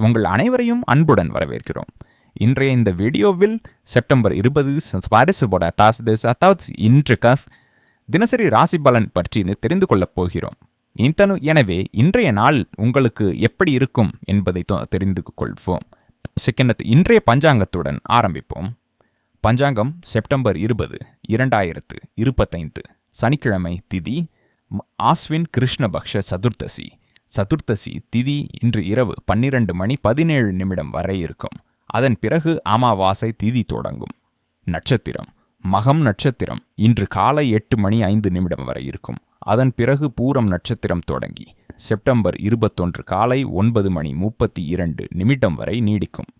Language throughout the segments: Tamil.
உங்கள் அனைவரையும் அன்புடன் வரவேற்கிறோம். இன்றைய இந்த வீடியோவில் செப்டம்பர் இருபது ஸ்வாரஸ்யபோட டாஸ் திஸ் அதாவது இன்று கஃப் தினசரி ராசி பலன் பற்றி தெரிந்து கொள்ளப் போகிறோம். இத்தனு எனவே இன்றைய நாள் உங்களுக்கு எப்படி இருக்கும் என்பதை தொ- தெரிந்து கொள்வோம். செகண்ட் இன்றைய பஞ்சாங்கத்துடன் ஆரம்பிப்போம். பஞ்சாங்கம் செப்டம்பர் இருபது இரண்டாயிரத்து இருபத்தைந்து சனிக்கிழமை திதி ஆஸ்வின் கிருஷ்ணபக்ஷ சதுர்த்தசி. சதுர்த்தசி திதி இன்று இரவு பன்னிரண்டு மணி பதினேழு நிமிடம் வரை இருக்கும். அதன் பிறகு அமாவாசை திதி தொடங்கும். நட்சத்திரம். மகம் நட்சத்திரம். இன்று காலை எட்டு மணி ஐந்து நிமிடம் வரை இருக்கும். அதன் பிறகு பூரம் நட்சத்திரம் தொடங்கி செப்டம்பர் இருபத்தொன்று காலை ஒன்பது மணி முப்பத்தி இரண்டு நிமிடம் வரை நீடிக்கும்.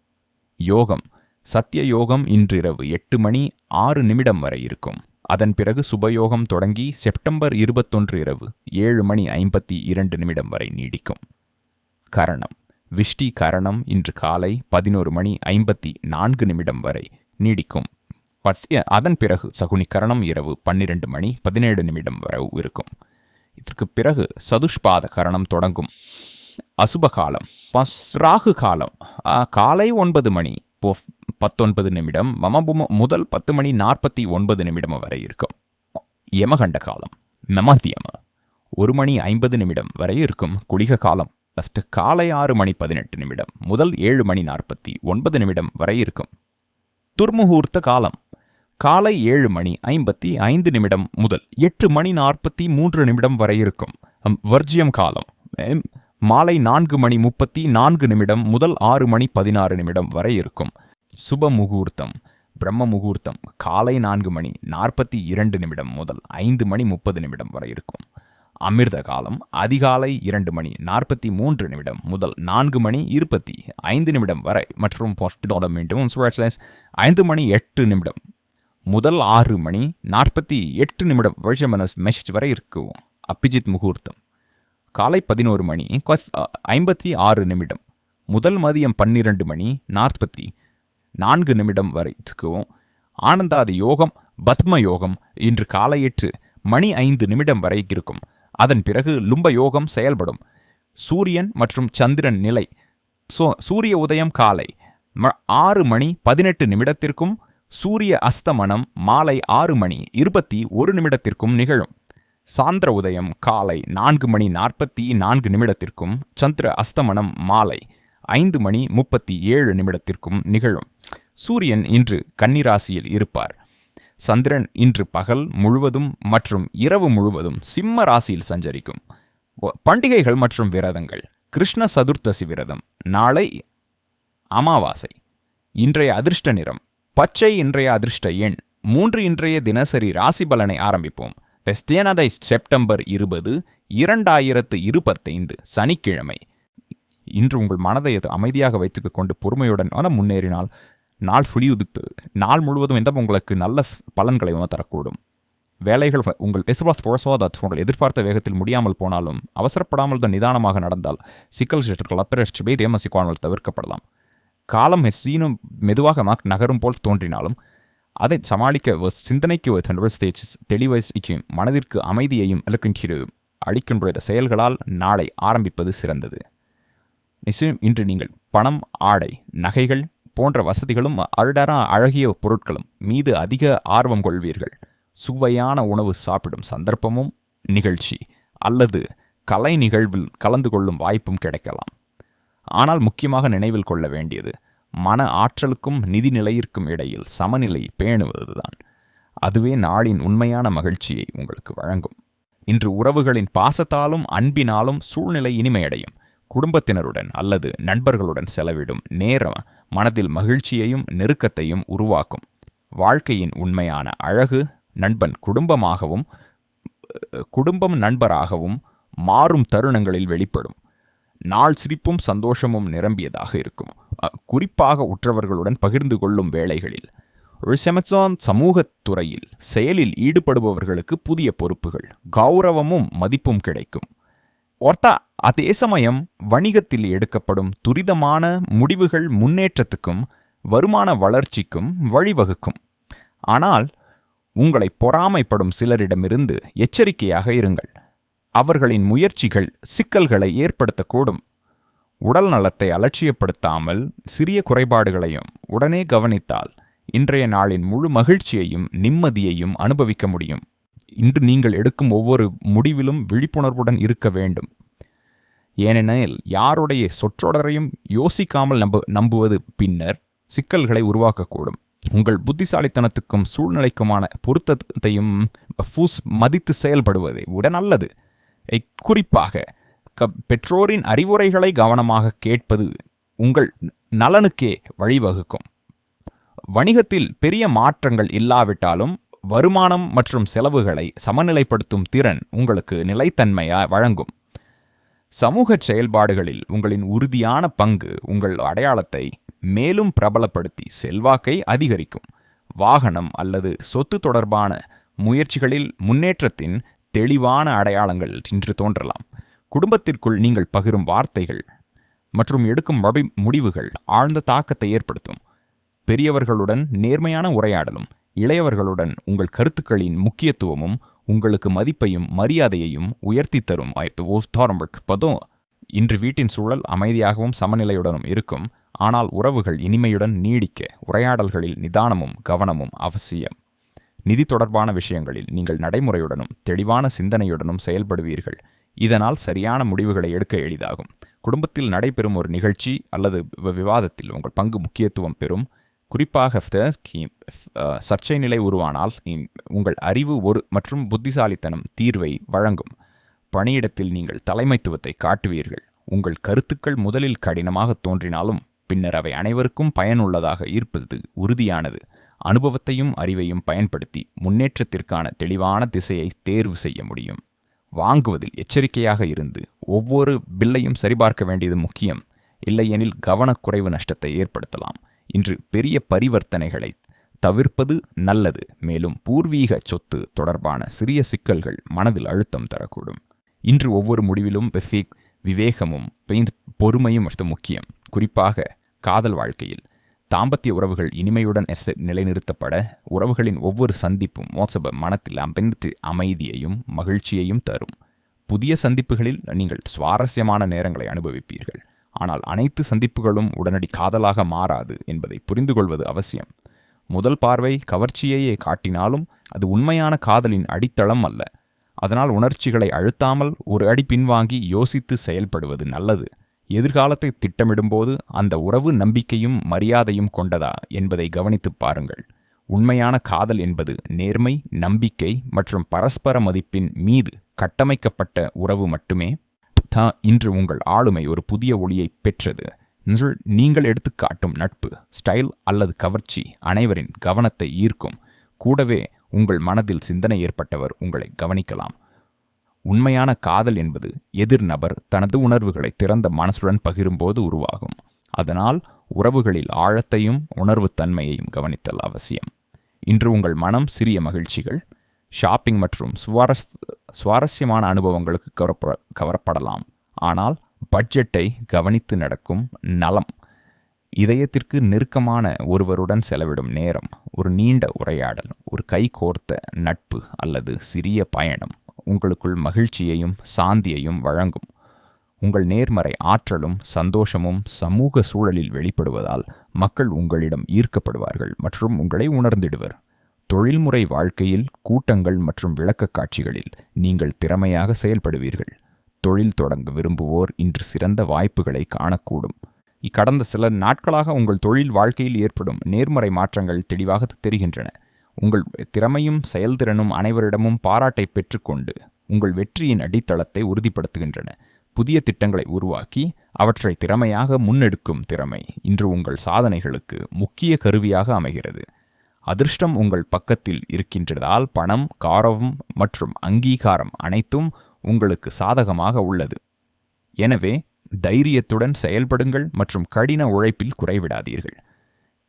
யோகம். சத்திய யோகம் இன்றிரவு எட்டு மணி ஆறு நிமிடம் வரை இருக்கும். அதன் பிறகு சுபயோகம் தொடங்கி செப்டம்பர் இருபத்தொன்று இரவு ஏழு மணி ஐம்பத்தி இரண்டு நிமிடம் வரை நீடிக்கும். கரணம். விஷ்டி கரணம் இன்று காலை பதினோரு மணி ஐம்பத்தி நான்கு நிமிடம் வரை நீடிக்கும். அதன் பிறகு சகுனி கரணம் இரவு பன்னிரண்டு மணி பதினேழு நிமிடம் வரை இருக்கும். இதற்கு பிறகு சதுஷ்பாத கரணம் தொடங்கும். அசுப காலம் பஸ் ராகு காலம். காலை ஒன்பது மணி பத்தொன்பது நிமிடம். மமபும முதல் பத்து மணி நாற்பத்தி ஒன்பது நிமிடம் வரை இருக்கும். யமகண்ட காலம். மெமத்தியம ஒரு மணி ஐம்பது நிமிடம் வரை இருக்கும். குளிக காலம். ஃபஸ்ட்டு காலை ஆறு மணி பதினெட்டு நிமிடம். முதல் ஏழு மணி நாற்பத்தி ஒன்பது நிமிடம் வரை இருக்கும். துர்முகூர்த்த காலம். காலை ஏழு மணி ஐம்பத்தி ஐந்து நிமிடம் முதல் எட்டு மணி நாற்பத்தி மூன்று நிமிடம் வரை இருக்கும். வர்ஜியம் காலம். மாலை நான்கு மணி முப்பத்தி நான்கு நிமிடம் முதல் ஆறு மணி பதினாறு நிமிடம் வரை இருக்கும். சுப முகூர்த்தம். பிரம்ம முகூர்த்தம். காலை நான்கு மணி நாற்பத்தி இரண்டு நிமிடம் முதல் ஐந்து மணி முப்பது நிமிடம் வரை இருக்கும். அமிர்த காலம். அதிகாலை இரண்டு மணி நாற்பத்தி மூன்று நிமிடம் முதல் நான்கு மணி இருபத்தி ஐந்து நிமிடம் வரை மற்றும் போஸ்டிடோட மீண்டும் ஐந்து மணி எட்டு நிமிடம் முதல் ஆறு மணி நாற்பத்தி எட்டு நிமிடம் மெசேஜ் வரை இருக்கும். அபிஜித் முகூர்த்தம். காலை பதினோரு மணி ஐம்பத்தி ஆறு நிமிடம் முதல் மதியம் பன்னிரண்டு மணி நாற்பத்தி நான்கு நிமிடம் வரைக்கும் இருக்கும் ஆனந்தாதி யோகம் பத்ம யோகம் இன்று காலை எட்டு மணி ஐந்து நிமிடம் வரை இருக்கும். அதன் பிறகு லும்ப யோகம் செயல்படும். சூரியன் மற்றும் சந்திரன் நிலை. சோ சூரிய உதயம் காலை ஆறு மணி பதினெட்டு நிமிடத்திற்கும் சூரிய அஸ்தமனம் மாலை ஆறு மணி இருபத்தி ஒரு நிமிடத்திற்கும் நிகழும். சாந்திர உதயம் காலை நான்கு மணி நாற்பத்தி நான்கு நிமிடத்திற்கும் சந்திர அஸ்தமனம் மாலை ஐந்து மணி முப்பத்தி ஏழு நிமிடத்திற்கும் நிகழும். சூரியன் இன்று கன்னிராசியில் இருப்பார். சந்திரன் இன்று பகல் முழுவதும் மற்றும் இரவு முழுவதும் சிம்ம ராசியில் சஞ்சரிக்கும். பண்டிகைகள் மற்றும் விரதங்கள். கிருஷ்ண சதுர்த்தசி விரதம். நாளை அமாவாசை. இன்றைய அதிர்ஷ்ட நிறம். பச்சை இன்றைய அதிர்ஷ்ட எண். மூன்று இன்றைய தினசரி ராசி பலனை ஆரம்பிப்போம். வெஸ்டியனடை செப்டம்பர் இருபது இரண்டாயிரத்து இருபத்தைந்து சனிக்கிழமை. இன்று உங்கள் மனதை அது அமைதியாக வைத்துக் கொண்டு பொறுமையுடன் முன்னேறினால் நாள் சுழியுதிப்பு நாள் முழுவதும் எந்த உங்களுக்கு நல்ல பலன்களை தரக்கூடும். வேலைகள் உங்கள் எஸ்பாஸ் போசோதத் உங்கள் எதிர்பார்த்த வேகத்தில் முடியாமல் போனாலும் அவசரப்படாமல் தான் நிதானமாக நடந்தால் சிக்கல் சிற்றர்கள் அப்பிரஷ்டபை ரேமசிக்காமல் தவிர்க்கப்படலாம். காலம் சீனும் மெதுவாக நகரும் போல் தோன்றினாலும் அதை சமாளிக்க ஒரு சிந்தனைக்கு ஒரு ஸ்டேஜ் மனதிற்கு அமைதியையும் அளிக்கின்ற அளிக்கின்ற செயல்களால் நாளை ஆரம்பிப்பது சிறந்தது. நிச்சயம் இன்று நீங்கள் பணம் ஆடை நகைகள் போன்ற வசதிகளும் அருடரா அழகிய பொருட்களும் மீது அதிக ஆர்வம் கொள்வீர்கள். சுவையான உணவு சாப்பிடும் சந்தர்ப்பமும் நிகழ்ச்சி அல்லது கலை நிகழ்வில் கலந்து கொள்ளும் வாய்ப்பும் கிடைக்கலாம். ஆனால் முக்கியமாக நினைவில் கொள்ள வேண்டியது மன ஆற்றலுக்கும் நிதி நிலையிற்கும் இடையில் சமநிலை பேணுவதுதான். அதுவே நாளின் உண்மையான மகிழ்ச்சியை உங்களுக்கு வழங்கும். இன்று உறவுகளின் பாசத்தாலும் அன்பினாலும் சூழ்நிலை இனிமையடையும். குடும்பத்தினருடன் அல்லது நண்பர்களுடன் செலவிடும் நேரம் மனதில் மகிழ்ச்சியையும் நெருக்கத்தையும் உருவாக்கும். வாழ்க்கையின் உண்மையான அழகு நண்பன் குடும்பமாகவும் குடும்பம் நண்பராகவும் மாறும் தருணங்களில் வெளிப்படும். நாள் சிரிப்பும் சந்தோஷமும் நிரம்பியதாக இருக்கும். குறிப்பாக உற்றவர்களுடன் பகிர்ந்து கொள்ளும் வேளைகளில் ரிசெமசான் சமூகத் துறையில் செயலில் ஈடுபடுபவர்களுக்கு புதிய பொறுப்புகள் கௌரவமும் மதிப்பும் கிடைக்கும். ஒர்த்தா அதே சமயம் வணிகத்தில் எடுக்கப்படும் துரிதமான முடிவுகள் முன்னேற்றத்துக்கும் வருமான வளர்ச்சிக்கும் வழிவகுக்கும். ஆனால் உங்களை பொறாமைப்படும் சிலரிடமிருந்து எச்சரிக்கையாக இருங்கள். அவர்களின் முயற்சிகள் சிக்கல்களை ஏற்படுத்தக்கூடும். உடல் நலத்தை அலட்சியப்படுத்தாமல் சிறிய குறைபாடுகளையும் உடனே கவனித்தால் இன்றைய நாளின் முழு மகிழ்ச்சியையும் நிம்மதியையும் அனுபவிக்க முடியும். இன்று நீங்கள் எடுக்கும் ஒவ்வொரு முடிவிலும் விழிப்புணர்வுடன் இருக்க வேண்டும். ஏனெனில் யாருடைய சொற்றொடரையும் யோசிக்காமல் நம்ப நம்புவது பின்னர் சிக்கல்களை உருவாக்கக்கூடும். உங்கள் புத்திசாலித்தனத்துக்கும் சூழ்நிலைக்குமான பொருத்தத்தையும் ஃபூஸ் மதித்து செயல்படுவதை விட நல்லது குறிப்பாக பெற்றோரின் அறிவுரைகளை கவனமாக கேட்பது உங்கள் நலனுக்கே வழிவகுக்கும். வணிகத்தில் பெரிய மாற்றங்கள் இல்லாவிட்டாலும் வருமானம் மற்றும் செலவுகளை சமநிலைப்படுத்தும் திறன் உங்களுக்கு நிலைத்தன்மையா வழங்கும். சமூக செயல்பாடுகளில் உங்களின் உறுதியான பங்கு உங்கள் அடையாளத்தை மேலும் பிரபலப்படுத்தி செல்வாக்கை அதிகரிக்கும். வாகனம் அல்லது சொத்து தொடர்பான முயற்சிகளில் முன்னேற்றத்தின் தெளிவான அடையாளங்கள் இன்று தோன்றலாம். குடும்பத்திற்குள் நீங்கள் பகிரும் வார்த்தைகள் மற்றும் எடுக்கும் மபி- முடிவுகள் ஆழ்ந்த தாக்கத்தை ஏற்படுத்தும். பெரியவர்களுடன் நேர்மையான உரையாடலும் இளையவர்களுடன் உங்கள் கருத்துக்களின் முக்கியத்துவமும் உங்களுக்கு மதிப்பையும் மரியாதையையும் உயர்த்தி தரும் வாய்ப்பு. பதோ. இன்று வீட்டின் சூழல் அமைதியாகவும் சமநிலையுடனும் இருக்கும். ஆனால் உறவுகள் இனிமையுடன் நீடிக்க உரையாடல்களில் நிதானமும் கவனமும் அவசியம். நிதி தொடர்பான விஷயங்களில் நீங்கள் நடைமுறையுடனும் தெளிவான சிந்தனையுடனும் செயல்படுவீர்கள். இதனால் சரியான முடிவுகளை எடுக்க எளிதாகும். குடும்பத்தில் நடைபெறும் ஒரு நிகழ்ச்சி அல்லது விவாதத்தில் உங்கள் பங்கு முக்கியத்துவம் பெறும். குறிப்பாக சர்ச்சை நிலை உருவானால் உங்கள் அறிவு ஒரு மற்றும் புத்திசாலித்தனம் தீர்வை வழங்கும். பணியிடத்தில் நீங்கள் தலைமைத்துவத்தை காட்டுவீர்கள். உங்கள் கருத்துக்கள் முதலில் கடினமாக தோன்றினாலும் பின்னர் அவை அனைவருக்கும் பயனுள்ளதாக ஈர்ப்பது உறுதியானது. அனுபவத்தையும் அறிவையும் பயன்படுத்தி முன்னேற்றத்திற்கான தெளிவான திசையை தேர்வு செய்ய முடியும். வாங்குவதில் எச்சரிக்கையாக இருந்து ஒவ்வொரு பில்லையும் சரிபார்க்க வேண்டியது முக்கியம். இல்லையெனில் கவனக்குறைவு நஷ்டத்தை ஏற்படுத்தலாம். இன்று பெரிய பரிவர்த்தனைகளை தவிர்ப்பது நல்லது. மேலும் பூர்வீக சொத்து தொடர்பான சிறிய சிக்கல்கள் மனதில் அழுத்தம் தரக்கூடும். இன்று ஒவ்வொரு முடிவிலும் விவேக் விவேகமும் பெயின் பொறுமையும் முக்கியம். குறிப்பாக காதல் வாழ்க்கையில். தாம்பத்திய உறவுகள் இனிமையுடன் எச- நிலைநிறுத்தப்பட உறவுகளின் ஒவ்வொரு சந்திப்பும் மோசப மனத்தில் அமைந்து அமைதியையும் மகிழ்ச்சியையும் தரும். புதிய சந்திப்புகளில் நீங்கள் சுவாரஸ்யமான நேரங்களை அனுபவிப்பீர்கள். ஆனால் அனைத்து சந்திப்புகளும் உடனடி காதலாக மாறாது என்பதை புரிந்து கொள்வது அவசியம். முதல் பார்வை கவர்ச்சியையே காட்டினாலும் அது உண்மையான காதலின் அடித்தளம் அல்ல. அதனால் உணர்ச்சிகளை அழுத்தாமல் ஒரு அடி பின்வாங்கி யோசித்து செயல்படுவது நல்லது. எதிர்காலத்தை திட்டமிடும்போது அந்த உறவு நம்பிக்கையும் மரியாதையும் கொண்டதா என்பதை கவனித்துப் பாருங்கள். உண்மையான காதல் என்பது நேர்மை நம்பிக்கை மற்றும் பரஸ்பர மதிப்பின் மீது கட்டமைக்கப்பட்ட உறவு மட்டுமே. தான் இன்று உங்கள் ஆளுமை ஒரு புதிய ஒளியை பெற்றது. நீங்கள் எடுத்துக்காட்டும் நட்பு ஸ்டைல் அல்லது கவர்ச்சி அனைவரின் கவனத்தை ஈர்க்கும். கூடவே உங்கள் மனதில் சிந்தனை ஏற்பட்டவர் உங்களை கவனிக்கலாம். உண்மையான காதல் என்பது எதிர் நபர் தனது உணர்வுகளை திறந்த மனசுடன் பகிரும்போது உருவாகும். அதனால் உறவுகளில் ஆழத்தையும் உணர்வுத்தன்மையையும் கவனித்தல் அவசியம். இன்று உங்கள் மனம் சிறிய மகிழ்ச்சிகள் ஷாப்பிங் மற்றும் சுவாரஸ் சுவாரஸ்யமான அனுபவங்களுக்கு கவரப்ப கவரப்படலாம். ஆனால் பட்ஜெட்டை கவனித்து நடக்கும் நலம் இதயத்திற்கு நெருக்கமான ஒருவருடன் செலவிடும் நேரம் ஒரு நீண்ட உரையாடல் ஒரு கை கோர்த்த நட்பு அல்லது சிறிய பயணம் உங்களுக்குள் மகிழ்ச்சியையும் சாந்தியையும் வழங்கும். உங்கள் நேர்மறை ஆற்றலும் சந்தோஷமும் சமூக சூழலில் வெளிப்படுவதால் மக்கள் உங்களிடம் ஈர்க்கப்படுவார்கள் மற்றும் உங்களை உணர்ந்திடுவர். தொழில்முறை வாழ்க்கையில் கூட்டங்கள் மற்றும் விளக்கக் காட்சிகளில் நீங்கள் திறமையாக செயல்படுவீர்கள். தொழில் தொடங்க விரும்புவோர் இன்று சிறந்த வாய்ப்புகளை காணக்கூடும். கடந்த சில நாட்களாக உங்கள் தொழில் வாழ்க்கையில் ஏற்படும் நேர்மறை மாற்றங்கள் தெளிவாக தெரிகின்றன. உங்கள் திறமையும் செயல்திறனும் அனைவரிடமும் பாராட்டை பெற்றுக்கொண்டு உங்கள் வெற்றியின் அடித்தளத்தை உறுதிப்படுத்துகின்றன. புதிய திட்டங்களை உருவாக்கி அவற்றை திறமையாக முன்னெடுக்கும் திறமை இன்று உங்கள் சாதனைகளுக்கு முக்கிய கருவியாக அமைகிறது. அதிர்ஷ்டம் உங்கள் பக்கத்தில் இருக்கின்றதால் பணம் காரவம் மற்றும் அங்கீகாரம் அனைத்தும் உங்களுக்கு சாதகமாக உள்ளது. எனவே தைரியத்துடன் செயல்படுங்கள் மற்றும் கடின உழைப்பில் குறைவிடாதீர்கள்.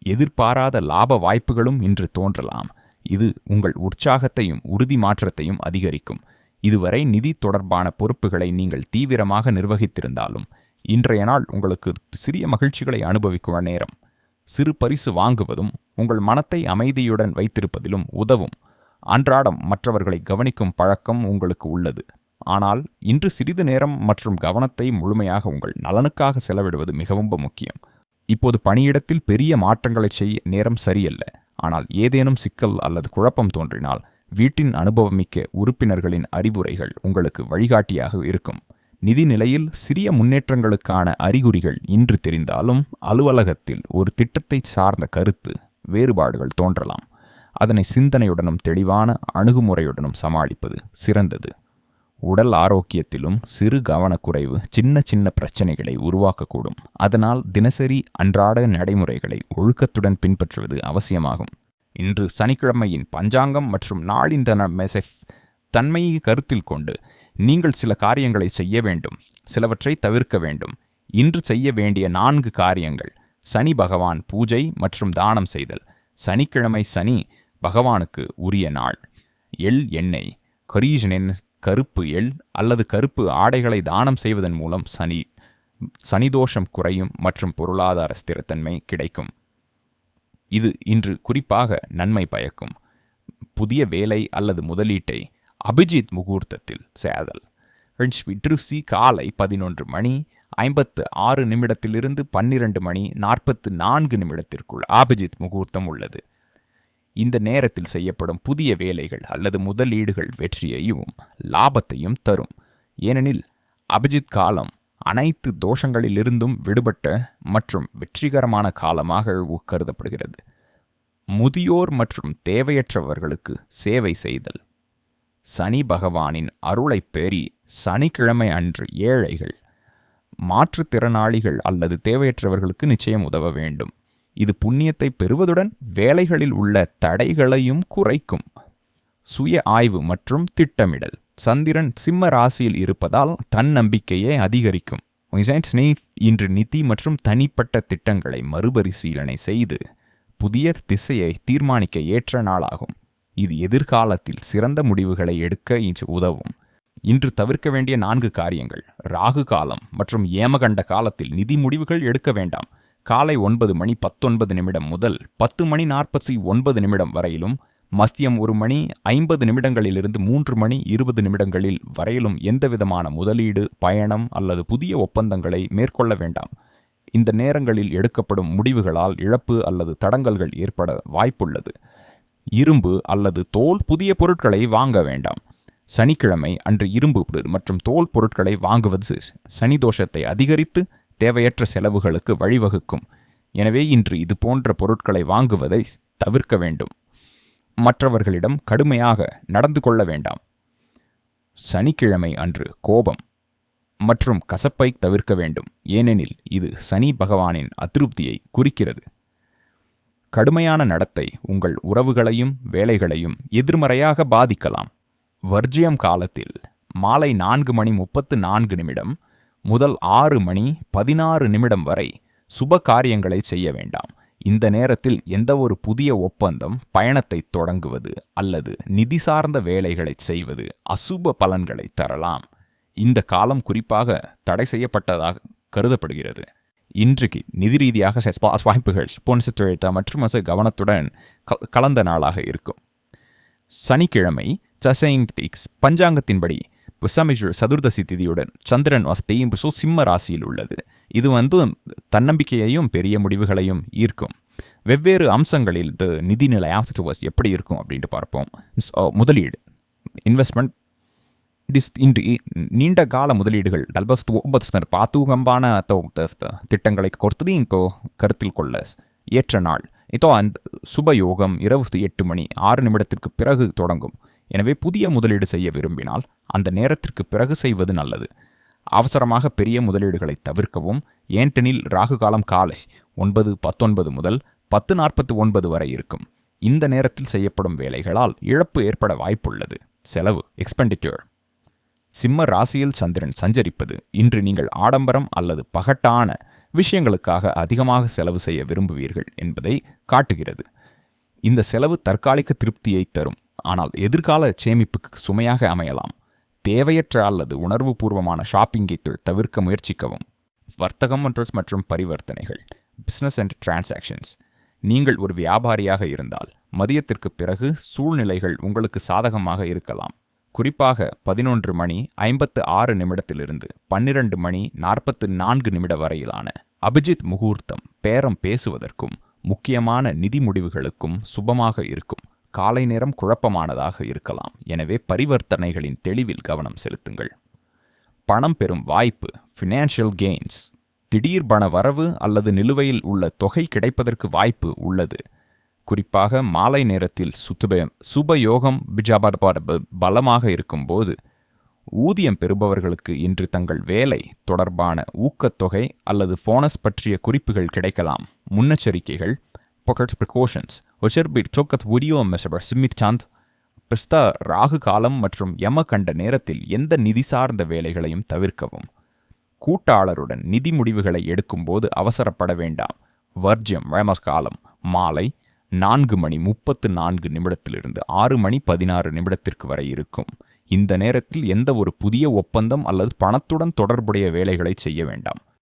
எதிர்பாராத லாப வாய்ப்புகளும் இன்று தோன்றலாம். இது உங்கள் உற்சாகத்தையும் உறுதி மாற்றத்தையும் அதிகரிக்கும். இதுவரை நிதி தொடர்பான பொறுப்புகளை நீங்கள் தீவிரமாக நிர்வகித்திருந்தாலும் இன்றைய நாள் உங்களுக்கு சிறிய மகிழ்ச்சிகளை அனுபவிக்கும் நேரம். சிறு பரிசு வாங்குவதும் உங்கள் மனத்தை அமைதியுடன் வைத்திருப்பதிலும் உதவும். அன்றாடம் மற்றவர்களை கவனிக்கும் பழக்கம் உங்களுக்கு உள்ளது. ஆனால் இன்று சிறிது நேரம் மற்றும் கவனத்தை முழுமையாக உங்கள் நலனுக்காக செலவிடுவது மிகவும் முக்கியம். இப்போது பணியிடத்தில் பெரிய மாற்றங்களை செய்ய நேரம் சரியல்ல. ஆனால் ஏதேனும் சிக்கல் அல்லது குழப்பம் தோன்றினால் வீட்டின் அனுபவமிக்க உறுப்பினர்களின் அறிவுரைகள் உங்களுக்கு வழிகாட்டியாக இருக்கும். நிதி நிலையில் சிறிய முன்னேற்றங்களுக்கான அறிகுறிகள் இன்று தெரிந்தாலும் அலுவலகத்தில் ஒரு திட்டத்தை சார்ந்த கருத்து வேறுபாடுகள் தோன்றலாம். அதனை சிந்தனையுடனும் தெளிவான அணுகுமுறையுடனும் சமாளிப்பது சிறந்தது. உடல் ஆரோக்கியத்திலும் சிறு கவனக்குறைவு சின்ன சின்ன பிரச்சனைகளை உருவாக்கக்கூடும். அதனால் தினசரி அன்றாட நடைமுறைகளை ஒழுக்கத்துடன் பின்பற்றுவது அவசியமாகும். இன்று சனிக்கிழமையின் பஞ்சாங்கம் மற்றும் நாளின் மெசெஃப் தன்மையை கருத்தில் கொண்டு நீங்கள் சில காரியங்களை செய்ய வேண்டும் சிலவற்றை தவிர்க்க வேண்டும். இன்று செய்ய வேண்டிய நான்கு காரியங்கள். சனி பகவான் பூஜை மற்றும் தானம் செய்தல். சனிக்கிழமை சனி பகவானுக்கு உரிய நாள். எள் எண்ணெய். கரீஷனின் கருப்பு எள் அல்லது கருப்பு ஆடைகளை தானம் செய்வதன் மூலம் சனி சனிதோஷம் குறையும் மற்றும் பொருளாதார ஸ்திரத்தன்மை கிடைக்கும். இது இன்று குறிப்பாக நன்மை பயக்கும். புதிய வேலை அல்லது முதலீட்டை அபிஜித் முகூர்த்தத்தில் சேதல். சி காலை பதினொன்று மணி ஐம்பத்து ஆறு நிமிடத்திலிருந்து பன்னிரண்டு மணி நாற்பத்து நான்கு நிமிடத்திற்குள் அபிஜித் முகூர்த்தம் உள்ளது. இந்த நேரத்தில் செய்யப்படும் புதிய வேலைகள் அல்லது முதலீடுகள் வெற்றியையும் லாபத்தையும் தரும். ஏனெனில் அபிஜித் காலம் அனைத்து தோஷங்களிலிருந்தும் விடுபட்ட மற்றும் வெற்றிகரமான காலமாக கருதப்படுகிறது. முதியோர் மற்றும் தேவையற்றவர்களுக்கு சேவை செய்தல். சனி பகவானின் அருளை பெறி சனிக்கிழமை அன்று ஏழைகள் மாற்றுத்திறனாளிகள் அல்லது தேவையற்றவர்களுக்கு நிச்சயம் உதவ வேண்டும். இது புண்ணியத்தை பெறுவதுடன் வேலைகளில் உள்ள தடைகளையும் குறைக்கும். சுய ஆய்வு மற்றும் திட்டமிடல். சந்திரன் சிம்ம ராசியில் இருப்பதால் தன்னம்பிக்கையை அதிகரிக்கும். இன்று நிதி மற்றும் தனிப்பட்ட திட்டங்களை மறுபரிசீலனை செய்து புதிய திசையை தீர்மானிக்க ஏற்ற நாளாகும். இது எதிர்காலத்தில் சிறந்த முடிவுகளை எடுக்க இன்று உதவும். இன்று தவிர்க்க வேண்டிய நான்கு காரியங்கள். ராகு காலம் மற்றும் ஏமகண்ட காலத்தில் நிதி முடிவுகள் எடுக்க வேண்டாம். காலை ஒன்பது மணி பத்தொன்பது நிமிடம் முதல் பத்து மணி நாற்பத்தி ஒன்பது நிமிடம் வரையிலும் மத்தியம் ஒரு மணி ஐம்பது நிமிடங்களிலிருந்து மூன்று மணி இருபது நிமிடங்களில் வரையிலும் எந்தவிதமான முதலீடு பயணம் அல்லது புதிய ஒப்பந்தங்களை மேற்கொள்ள வேண்டாம். இந்த நேரங்களில் எடுக்கப்படும் முடிவுகளால் இழப்பு அல்லது தடங்கல்கள் ஏற்பட வாய்ப்புள்ளது. இரும்பு அல்லது தோல் புதிய பொருட்களை வாங்க வேண்டாம். சனிக்கிழமை அன்று இரும்பு மற்றும் தோல் பொருட்களை வாங்குவது சனி தோஷத்தை அதிகரித்து தேவையற்ற செலவுகளுக்கு வழிவகுக்கும். எனவே இன்று இது போன்ற பொருட்களை வாங்குவதை தவிர்க்க வேண்டும். மற்றவர்களிடம் கடுமையாக நடந்து கொள்ள வேண்டாம். சனிக்கிழமை அன்று கோபம் மற்றும் கசப்பை தவிர்க்க வேண்டும். ஏனெனில் இது சனி பகவானின் அதிருப்தியை குறிக்கிறது. கடுமையான நடத்தை உங்கள் உறவுகளையும் வேலைகளையும் எதிர்மறையாக பாதிக்கலாம். வர்ஜியம் காலத்தில் மாலை நான்கு மணி முப்பத்து நான்கு நிமிடம் முதல் ஆறு மணி பதினாறு நிமிடம் வரை சுப காரியங்களை செய்ய வேண்டாம். இந்த நேரத்தில் எந்த ஒரு புதிய ஒப்பந்தம் பயணத்தை தொடங்குவது அல்லது நிதி சார்ந்த வேலைகளை செய்வது அசுப பலன்களை தரலாம். இந்த காலம் குறிப்பாக தடை செய்யப்பட்டதாக கருதப்படுகிறது. இன்றைக்கு நிதி ரீதியாக வாய்ப்புகள் பொன்சத்துழைத்த மற்றும் கவனத்துடன் கலந்த நாளாக இருக்கும். சனிக்கிழமை சசைங் பஞ்சாங்கத்தின்படி புசமிஷு சதுர்தசி திதியுடன் சந்திரன் வசதியும் சிம்ம ராசியில் உள்ளது. இது வந்து தன்னம்பிக்கையையும் பெரிய முடிவுகளையும் ஈர்க்கும். வெவ்வேறு அம்சங்களில் இது நிதிநிலை ஆஃப்டர்வர்ஸ் எப்படி இருக்கும் அப்படின்ட்டு பார்ப்போம். முதலீடு. இன்வெஸ்ட்மெண்ட் டிஸ் இன்று நீண்ட கால முதலீடுகள் டல்பஸ்து ஒன்பது பாத்துகம்பான திட்டங்களை கொடுத்தது இங்கோ கருத்தில் கொள்ள ஏற்ற நாள். இதோ அந்த சுபயோகம் இரவு எட்டு மணி ஆறு நிமிடத்திற்கு பிறகு தொடங்கும். எனவே புதிய முதலீடு செய்ய விரும்பினால் அந்த நேரத்திற்கு பிறகு செய்வது நல்லது. அவசரமாக பெரிய முதலீடுகளை தவிர்க்கவும். ஏன்டனில் ராகுகாலம் காலை ஒன்பது பத்தொன்பது முதல் பத்து நாற்பத்தி ஒன்பது வரை இருக்கும். இந்த நேரத்தில் செய்யப்படும் வேலைகளால் இழப்பு ஏற்பட வாய்ப்புள்ளது. செலவு எக்ஸ்பெண்டிச்சர் சிம்ம ராசியில் சந்திரன் சஞ்சரிப்பது இன்று நீங்கள் ஆடம்பரம் அல்லது பகட்டான விஷயங்களுக்காக அதிகமாக செலவு செய்ய விரும்புவீர்கள் என்பதை காட்டுகிறது. இந்த செலவு தற்காலிக திருப்தியை தரும். ஆனால் எதிர்கால சேமிப்புக்கு சுமையாக அமையலாம். தேவையற்ற அல்லது உணர்வுபூர்வமான ஷாப்பிங்கை தவிர்க்க முயற்சிக்கவும். வர்த்தகம் மற்றும் பரிவர்த்தனைகள். Business and transactions. நீங்கள் ஒரு வியாபாரியாக இருந்தால் மதியத்திற்கு பிறகு சூழ்நிலைகள் உங்களுக்கு சாதகமாக இருக்கலாம். குறிப்பாக பதினொன்று மணி ஐம்பத்து ஆறு நிமிடத்திலிருந்து பன்னிரண்டு மணி நாற்பத்து நான்கு நிமிட வரையிலான அபிஜித் முகூர்த்தம் பேரம் பேசுவதற்கும் முக்கியமான நிதி முடிவுகளுக்கும் சுபமாக இருக்கும். காலை நேரம் குழப்பமானதாக இருக்கலாம். எனவே பரிவர்த்தனைகளின் தெளிவில் கவனம் செலுத்துங்கள். பணம் பெறும் வாய்ப்பு ஃபினான்ஷியல் கெயின்ஸ் திடீர் பண வரவு அல்லது நிலுவையில் உள்ள தொகை கிடைப்பதற்கு வாய்ப்பு உள்ளது. குறிப்பாக மாலை நேரத்தில் சுத்துபயம் சுபயோகம் பிஜாபாட பலமாக இருக்கும்போது ஊதியம் பெறுபவர்களுக்கு இன்று தங்கள் வேலை தொடர்பான ஊக்கத்தொகை அல்லது போனஸ் பற்றிய குறிப்புகள் கிடைக்கலாம். முன்னெச்சரிக்கைகள் பாக்கெட் ப்ரிகாஷன்ஸ் ஒச்சர்பீட் சோக்கத் உரியோ மெசபர் சிமிட் சாந்த். பிஸ்தா ராகு காலம் மற்றும் யம கண்ட நேரத்தில் எந்த நிதி சார்ந்த வேலைகளையும் தவிர்க்கவும். கூட்டாளருடன் நிதி முடிவுகளை எடுக்கும்போது அவசரப்பட வேண்டாம். வர்ஜியம் வேமஸ் காலம் மாலை நான்கு மணி முப்பத்து நான்கு நிமிடத்திலிருந்து ஆறு மணி பதினாறு நிமிடத்திற்கு வரை இருக்கும். இந்த நேரத்தில் எந்த ஒரு புதிய ஒப்பந்தம் அல்லது பணத்துடன் தொடர்புடைய வேலைகளை செய்ய வேண்டாம்.